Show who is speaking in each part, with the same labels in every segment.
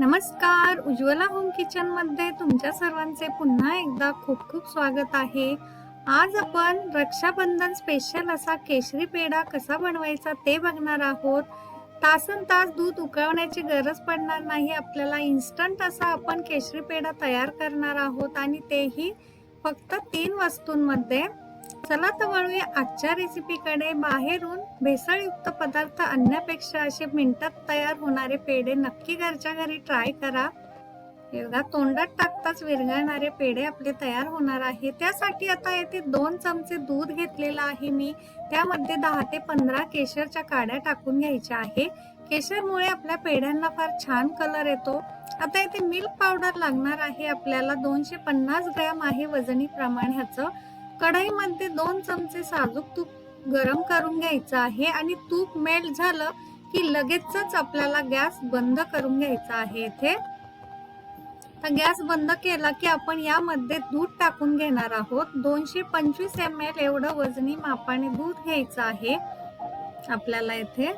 Speaker 1: नमस्कार. उज्ज्वला होम किचनमध्ये तुमच्या सर्वांचे पुन्हा एकदा खूप खूप स्वागत आहे. आज आपण रक्षाबंधन स्पेशल असा केशरी पेढा कसा बनवायचा ते बघणार आहोत. तासन तास दूध उकळवण्याची गरज पडणार नाही. आपल्याला इन्स्टंट असा आपण केशरी पेढा तयार करणार आहोत आणि तेही फक्त तीन वस्तूंमध्ये. चला तर वळूया आजच्या रेसिपीकडे बाहेरून भेसळयुक्त पदार्थ आणण्यापेक्षा असे मिनिटात तयार होणारे पेढे नक्की घरच्या घरी ट्राय करा. एवढा तोंडात टाकताच विरघळणारे पेढे आपले तयार होणार आहे. त्यासाठी आता येथे दोन चमचे दूध घेतलेलं आहे मी. त्यामध्ये दहा ते पंधरा केशरच्या काड्या टाकून घ्यायच्या आहे. केशरमुळे आपल्या पेढ्यांना फार छान कलर येतो. आता येथे मिल्क पावडर लागणार आहे. आपल्याला दोनशे पन्नास ग्रॅम आहे वजनी प्रमाण ह्याचं. कढईमध्ये दोन चमचे साजूक तूप गरम करून घ्यायचं आहे आणि तूप मेल्ट झालं की लगेचच आपल्याला गॅस बंद करून घ्यायचा आहे इथे. तर गॅस बंद केला की आपण यामध्ये दूध टाकून घेणार आहोत. दोनशे पंचवीस एम एल एवढं वजनी मापाने दूध घ्यायचं आहे आपल्याला इथे.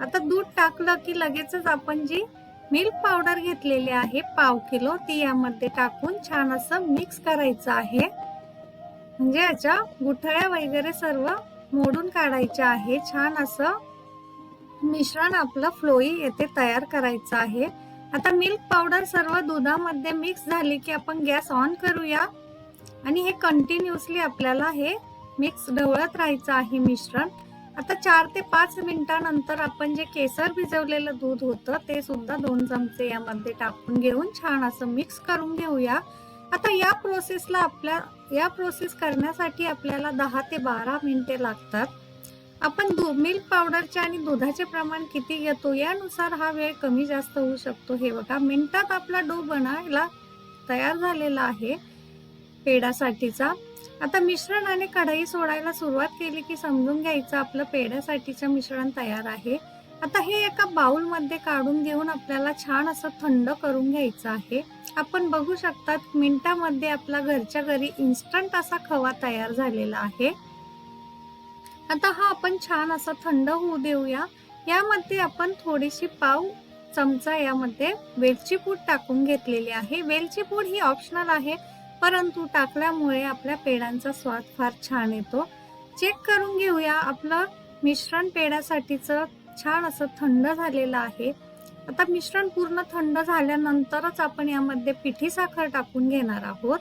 Speaker 1: आता दूध टाकलं की लगेचच आपण जी मिल्क पावडर घेतलेली आहे पाव किलो ती यामध्ये टाकून छान असं मिक्स करायचं आहे. म्हणजे याच्या गुठळ्या वगैरे सर्व मोडून काढायच्या आहे. छान असं मिश्रण आपलं फ्लोई येथे तयार करायचं आहे. आता मिल्क पावडर सर्व दुधामध्ये मिक्स झाली की आपण गॅस ऑन करूया. आणि हे कंटिन्युअसली आपल्याला हे मिक्स ढवळत राहायचं आहे मिश्रण. आता चार ते पाच मिनिटानंतर आपण जे केसर भिजवलेलं दूध होतं ते सुद्धा दोन चमचे यामध्ये टाकून घेऊन छान असं मिक्स करून घेऊया. आता या प्रोसेसला आपल्या या प्रोसेस करण्यासाठी आपल्याला दहा ते बारा मिनिटे लागतात. आपण दू मिल्क पावडरचे आणि दुधाचे प्रमाण किती घेतो यानुसार हा वेळ कमी जास्त होऊ शकतो. हे बघा मिनिटात आपला डो बनायला तयार झालेला आहे पेढ्यासाठीचा. आता मिश्रण आणि कढई सोडायला सुरुवात केली की समजून घ्यायचं आपलं पेढ्यासाठीचं मिश्रण तयार आहे. आता हे एका बाउलमध्ये काढून घेऊन आपल्याला छान असं थंड करून घ्यायचं आहे. आपण बघू शकतात मिनिटामध्ये आपला घरच्या घरी इन्स्टंट असा खवा तयार झालेला आहे. आता हा आपण छान असा थंड होऊ देऊया. यामध्ये आपण थोडीशी पाव चमचा यामध्ये वेलची पूड टाकून घेतलेली आहे. वेलची पूड ही ऑप्शनल आहे परंतु टाकल्यामुळे आपल्या पेढ्यांचा स्वाद फार छान येतो. चेक करून घेऊया आपलं मिश्रण पेढ्यासाठीचं छान असं थंड झालेलं आहे. आता मिश्रण पूर्ण थंड झाल्यानंतरच आपण यामध्ये पिठी साखर टाकून घेणार आहोत.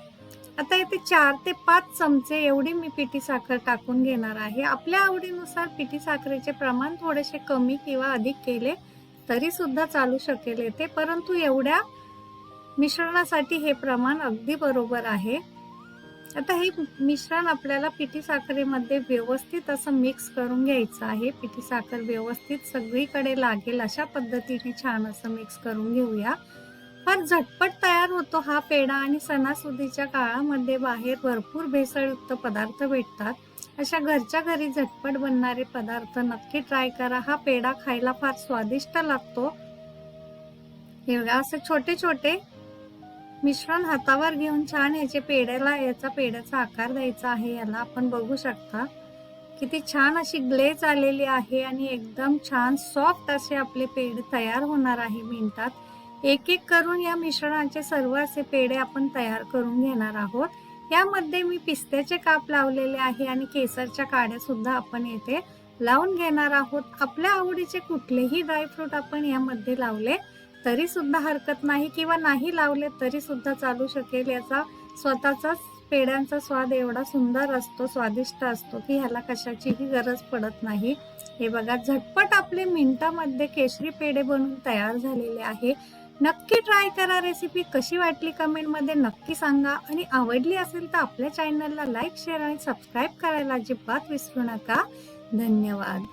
Speaker 1: आता येथे चार ते पाच चमचे एवढी मी पिठी साखर टाकून घेणार आहे. आपल्या आवडीनुसार पिठी साखरेचे प्रमाण थोडेसे कमी किंवा अधिक केले तरी सुद्धा चालू शकेल येते परंतु एवढ्या मिश्रणासाठी हे प्रमाण अगदी बरोबर आहे. आता हे मिश्रण आपल्याला पिठी साखरेमध्ये व्यवस्थित असं मिक्स करून घ्यायचं आहे. पिठी साखर व्यवस्थित सगळीकडे लागेल अशा पद्धतीने छान असं मिक्स करून घेऊया. फार झटपट तयार होतो हा पेढा आणि सणासुदीच्या काळामध्ये बाहेर भरपूर भेसळयुक्त पदार्थ भेटतात. अशा घरच्या घरी झटपट बनणारे पदार्थ नक्की ट्राय करा. हा पेढा खायला फार स्वादिष्ट लागतो. हे बघा असे छोटे छोटे मिश्रण हातावर घेऊन छान याचे पेढ्याला याचा पेढ्याचा आकार द्यायचा आहे. याला आपण बघू शकता. किती छान अशी ग्लेज आलेली आहे आणि एकदम छान सॉफ्ट असे आपले पेढे तयार होणार आहे मिनिटात. एक एक करून या मिश्रणाचे सर्व असे पेढे आपण तयार करून घेणार आहोत. यामध्ये मी पिस्त्याचे काप लावलेले आहे आणि केसरच्या काड्या सुद्धा आपण येथे लावून घेणार आहोत. आपल्या आवडीचे कुठलेही ड्रायफ्रूट आपण यामध्ये लावले तरी सुद्धा हरकत नाही किंवा नाही लावले तरी सुद्धा चालू शकेल याचा स्वतःचाच पेढ्यांचा स्वाद एवढा सुंदर असतो स्वादिष्ट असतो की ह्याला कशाचीही गरज पडत नाही. हे बघा झटपट आपले मिनिटामध्ये केशरी पेढे बनून तयार झालेले आहे. नक्की ट्राय करा रेसिपी. कशी वाटली कमेंटमध्ये नक्की सांगा. आणि आवडली असेल तर आपल्या चॅनलला लाईक शेअर आणि सबस्क्राईब करायला अजिबात विसरू नका. धन्यवाद.